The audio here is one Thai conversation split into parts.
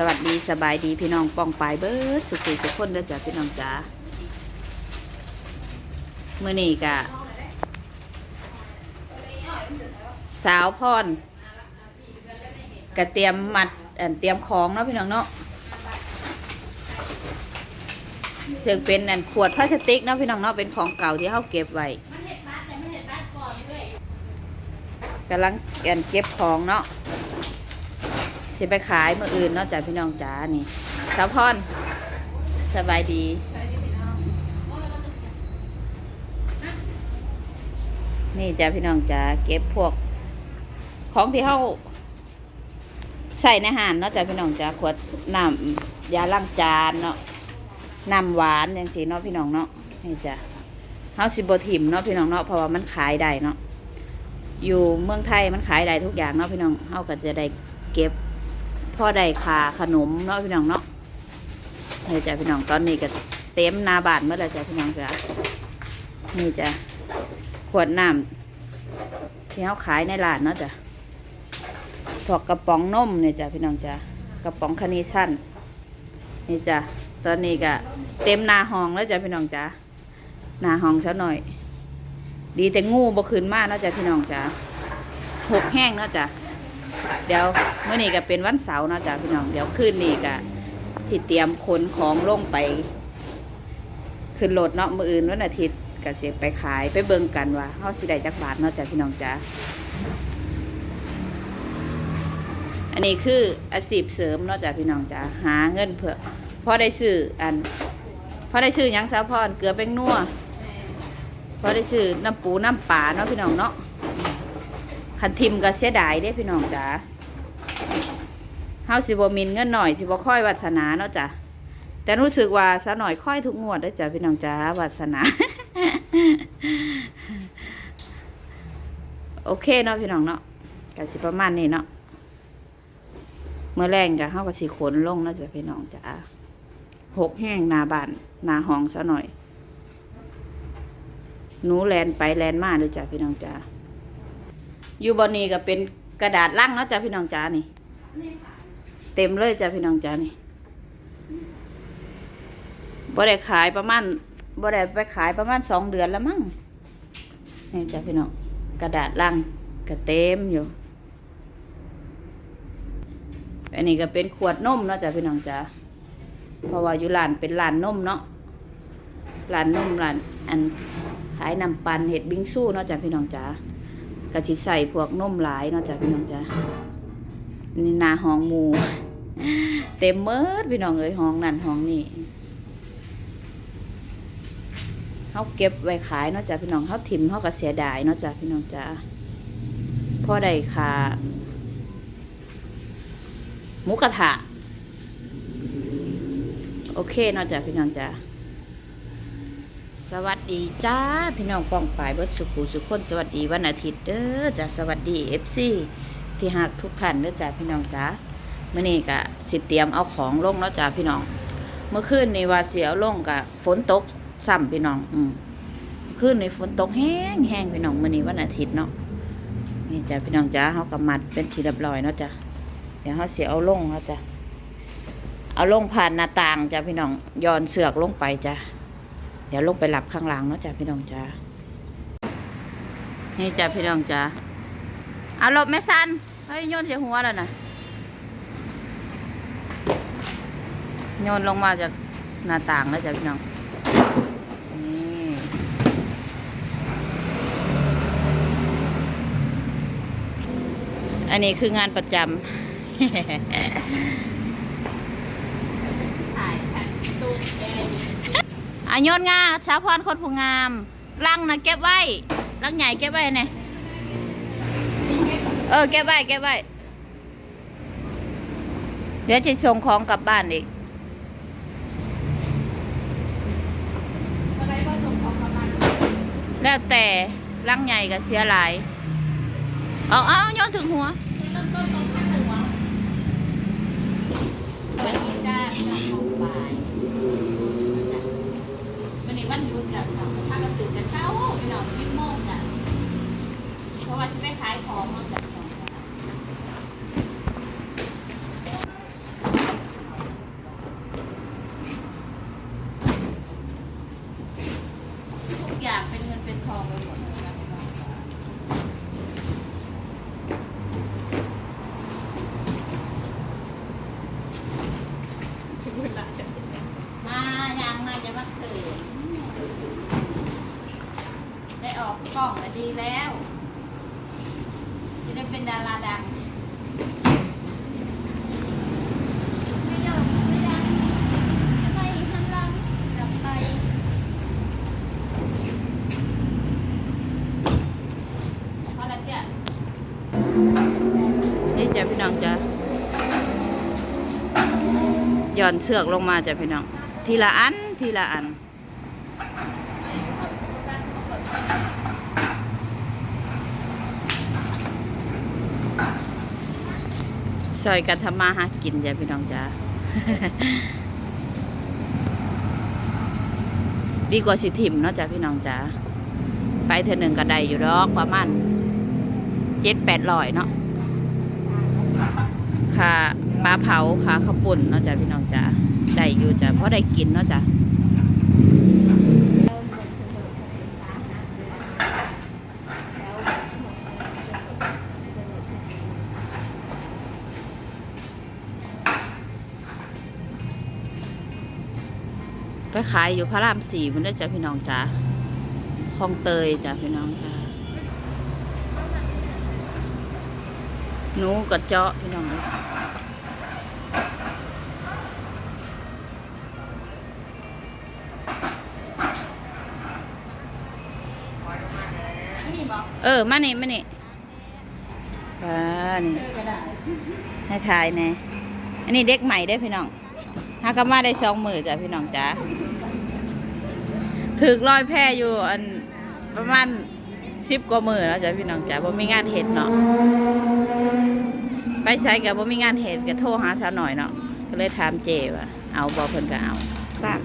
สวัสดีสบายดีพี่น้องป้องปลายเบิร์ดสุขุทุกคนเด้อจ้ะพี่น้องจ๋าเมื่อนี้กะ สาวพรกะเตรียมมัดเตรียมของเนาะพี่น้องเนาะถึงเป็นอันขวดพลาสติกเนาะพี่น้องเนาะเป็นของเก่าที่เขาเก็บไว้กำลังอันเก็บของเนาะ สิไปขายเมื่ออื่นนอกจากพี่น้องจ๋านี่สาวพรสบายดีนี่จ้ะพี่น้องจ๋าเก็บพวก ของที่เขาใส่ในอาหารเนาะจ้ะพี่น้องจ๋าขวดน้ำยาล้างจานเนาะน้ำหวานอย่างสีเนาะพี่น้องเนาะนี่จ้ะเฮาสิบทิมเนาะพี่น้องเนาะเพราะว่ามันขายได้เนาะอยู่เมืองไทยมันขายได้ทุกอย่างเนาะพี่น้องเฮาก็จะได้เก็บ พ่อได้ขาขนมเนาะพี่น้องเนาะนี่จ้ะพี่น้องตอนนี้ก็เต็มนาบานเมื่อไรจ้ะพี่น้องจ้ะนี่จ้ะขวดน้ำที่เขาขายในร้านเนาะจ้ะพวกกระป๋องนมเนี่ยจ้ะพี่น้องจ้ะกระป๋องคาร์เนชั่นนี่จ้ะตอนนี้ก็เต็มนาห้องแล้วจ้ะพี่น้องจ้ะนาห้องเช้าหน่อย ดีแต่งูบ่ขึ้นมากเนาะจ้ะพี่น้องจ้ะหกแห้งเนาะจ้ะ เดี๋ยวเมื่อนี้ก็เป็นวันเสาร์นะจ้ะพี่น้อง เดี๋ยวคืนนี้ก็สิเตรียมขนของลงไป ขึ้นรถเนาะมืออื่นวันอาทิตย์ก็สิไปขายไปเบิ่งกันว่าเฮาสิได้จักบาทเนาะจ้ะพี่น้องจ้ะอันนี้คืออาชีพเสริมเนาะจ้ะพี่น้องจ้ะหาเงินเพื่อพอได้ซื้ออันพอได้ซื้อยังสาวพรเกลือแป้งนัวพอได้ซื้อน้ำปูน้ำปลาเนาะพี่น้องเนาะ คันทิมก็เสียดายเด้พี่น้องจ๋าเฮาสิบ่มินเงินหน่อยสิบ่ค่อยวาสนาเนาะจ้ะแต่รู้สึกว่าซะหน่อยค่อยทุกงวดได้จ้ะพี่น้องจ๋าวาสนา โอเคเนาะพี่น้องเนาะก็สิประมาณนี้เนาะเมื่อแรงจ้ะเฮาก็สิขนลงเนาะจ้ะพี่น้องจ๋าหกแห้งนาบานนาห้องซะหน่อยหนูแลนไปแลนมาเด้อจ้ะพี่น้องจ๋า อยู่บนนี้ก็เป็นกระดาษลังเนาะจ้ะพี่น้องจ๋านี่ เต็มเลยจ้ะพี่น้องจ๋านี่บ่ได้ขายประมาณบ่ได้ไปขายประมาณสองเดือนแล้วมั้งนี่จ้ะพี่น้องกระดาษลังก็เต็มอยู่ อันนี้ก็เป็นขวดนมเนาะจ้ะพี่น้องจ๋าเพราะว่าอยู่ร้านเป็นร้านนมเนาะร้านนมร้านอันขายน้ำปันเห็ดบิงซู่เนาะจ้ะพี่น้องจ๋า กะทิใส่พวกนมหลายเนาะจ้ะพี่น้องจ้ะนี่นาห้องหมู เต็มเมิดพี่น้องเอ้ยห้องนั่นห้องนี่เขาเก็บไว้ขายเนาะจ้ะพี่น้องเขาถิ่มเขาก็เสียดายเนาะจ้ะพี่น้องจ้ะพอได้ค่ะหมูกระทะโอเคเนาะจ้ะพี่น้องจ้ะ สวัสดีจ้าพี่น้องป้องปายเบิดสุขุสุขคนสวัสดีวันอาทิตย์เด้อจ้าสวัสดีเอฟซีที่หักทุกท่านเด้อจ้าพี่น้องจ้าเมื่อนี้กะสิเตรียมเอาของลงแล้วจ้าพี่น้อง เมื่อคืนในว่าเสียเอาลงกะฝนตกซ้ำพี่น้อง อืมคืนในฝนตกแห้งแห้งพี่น้องเมื่อนี้วันอาทิตย์เนาะนี่จ้าพี่น้องจ้าเขากำมัดเป็นทีเรียบร้อยเนาะจ้าเดี๋ยวเขาเสียเอาลงแล้วจ้าเอาลงผ่านหน้าต่างจ้าพี่น้องย้อนเสือกลงไปจ้า เดี๋ยวลงไปหลับข้างหลังเนาะจ้ะพี่น้องจ้านี่จ้ะพี่น้องจ้าเอาหลบแม่สันเฮ้ยโยนเสียหัวแล้วนะโยนลงมาจากหน้าต่างแล้วจ้ะพี่น้องนี่อันนี้คืองานประจำ อายนงาสาพรคนผู้งามลังนะเก็บไว้ลังใหญ่เก็บไว้เนี่ยเออเก็บไว้เก็บไว้เดี๋ยวจะส่งของกลับบ้านอีกแล้วแต่ลังใหญ่กับเสียหลายเอาเอาย้อนถึงหัว วันนี้จ้าพี่น้องของบ่ายวันนี้วันหยุดจ้ะค่ะถ้าเราตื่นกันเช้าพี่น้องสิบโมงจ้ะ เพราะว่าที่ไปขายของมัน้องจ้ะ เวลาจะมายังมาจะมาเขินได้ออกกล้องมาดีแล้ว จะได้เป็นดาราดังไม่เลิกไม่ดังจะไปทำลังกลับไปพอแล้วจ้ะ นี่จ้ะพี่น้องจ้ะห ย่อนเชือกลงมาจ้ะพี่น้อง ทีละอัน ทีละอัน ซอยกันทำมาหากินจ้ะพี่น้องจ้ะดีกว่าสิถิมเนาะจ้ะพี่น้องจ้ะไปเธอหนึ่งก็ได้อยู่ดอกประมาณเจ็ดแปดร้อยเนาะค่ะ ปลาเผาค่ะข้าวปุ่นเนาะจ้ะพี่น้องจ้ะได้อยู่จ้ะเพราะได้กินเนาะจ้ะไปขายอยู่พระรามสี่มันได้จ้ะพี่น้องจ้ะคลองเตยจ้ะพี่น้องจ้ะหนูกระเจาะพี่น้องเอ้ เออ มานี่มานี่อ่านี่ให้ทายแน่อันนี้เด็กใหม่ได้อพี่น้องหากมาได้สองมือจ้ะพี่น้องจ้าถึกลอยแพอยู่อันประมาณสิบกว่ามือแล้วจ้ะพี่น้องจ้าบ่มีงานเห็ดเนาะไปใช้กับบ่มีงานเห็ดก็โทรหาสาวหน่อยเนาะก็เลยถามเจว่าเอาบ่เพิ่นก็เอาทราบ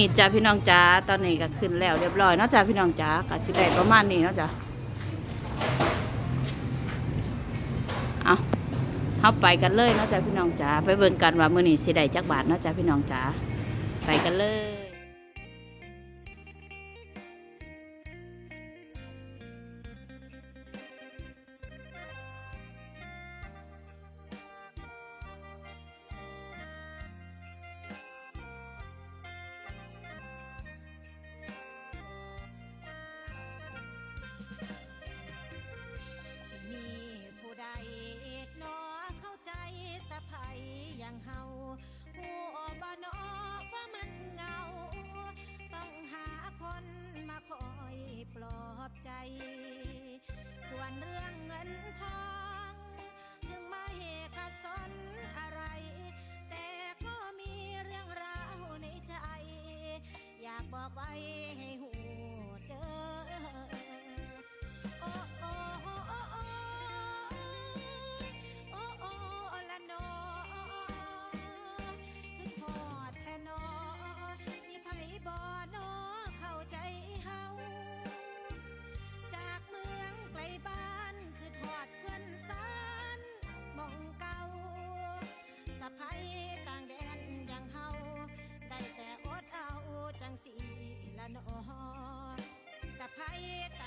นี่จ้าพี่น้องจ้าตอนนี้ก็ขึ้นแล้วเรียบร้อยเนาะจ้าพี่น้องจ้าก็สิได้ประมาณนี้เนาะจ้าเอาเฮาไปกันเลยเนาะจ้าพี่น้องจ้าไปเบิ่งกันว่ามื้อนี้สิได้จักบาทเนาะจ้าพี่น้องจ้าไปกันเลย ละนอสะพาย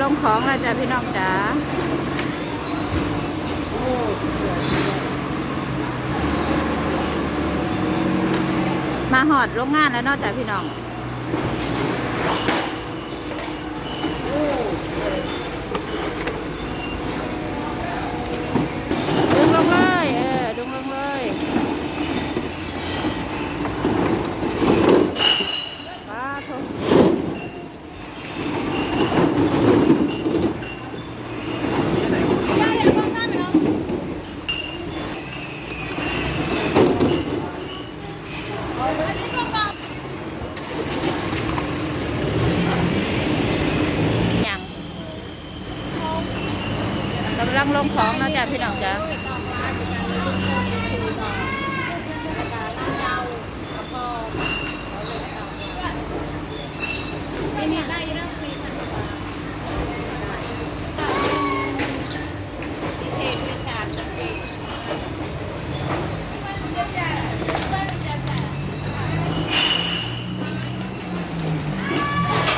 ลงของแล้วจ้ะพี่น้องจ๋ามาหอดโรงงานแล้วนอกจากพี่น้องดึงลงเลย เออ ดึงลงเลยป้าโทยังกำลังลงของนะจ๊ะพี่น้องจ๊ะ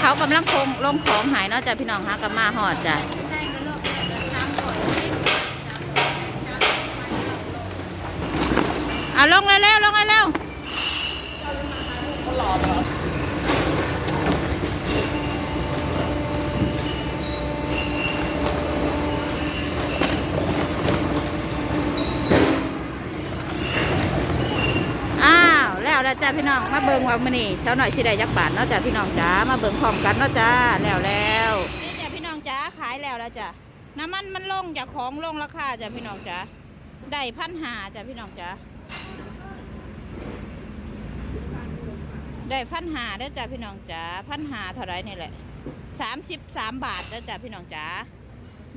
เขากำลังคงลงของหายเนาะ จ้ะพี่น้องฮะกับมาหอดจ้ะเอาลงเร็วๆลงเร็วอ้าวแล้วแล้วจ้ะพี่น้องมาเบิงว่ามื้อนี้เจ้าหน่อยสิได้จักบาทเนาะจ้ะพี่น้องจ๋ามาเบิงพร้อมกันเนาะจ้าแล้วแล้วาขายแล้วแล้วจ้ะน้ำมันมันลงจากของลงราคาจ้ะพี่น้องจ๋าได้พันหาจ้ะพี่น้องจ๋าได้พันหาได้จ้ะพี่น้องจ๋าพันหาเท่าไรนี่แหละสามสิบสามบาทได้อจ้ะพี่น้องจ๋า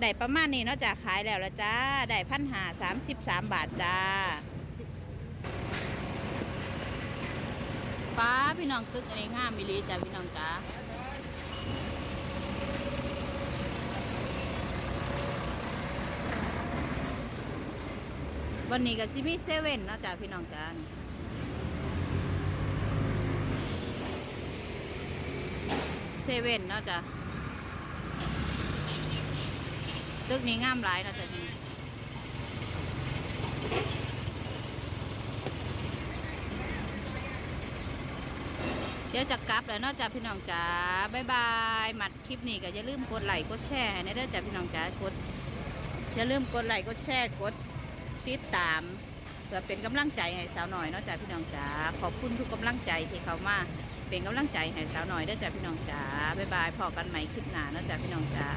ได้ประมาณนี้เนาะจ้ะขายแล้วละจ้าได้พันหาสามสิบสามบาทจ้าฟ้าพี่น้องตึกอันนี้งามมิลีจ้ะพี่น้องจ๋า วันนี้ก็ซิมีเซเว่นนาะจ้ะพี่น้องจ๋าเซเว่นนาะจ้ะตึกนี้งามหลายนาะจ้ะนี่เดี๋ยวจะกลับแล้วนาะจ้ะพี่น้องจ๋าบ๊ายบายหมัดคลิปนี้ก็อย่าลืมกดไลค์กดแชร์ให้นะเด้อจ้ะพี่น้องจ๋ากดอย่าลืมกดไลค์กดแชร์กด ติดตาม เพื่อเป็นกำลังใจให้สาวหน่อยเนาะจ้าพี่น้องจ๋าขอบคุณทุกกำลังใจที่เขามาเป็นกำลังใจให้สาวหน่อยเด้อจ้าพี่น้องจ๋าบ๊ายบายพอกันใหม่คลิปหน้าเนาะจ้าพี่น้องจ๋า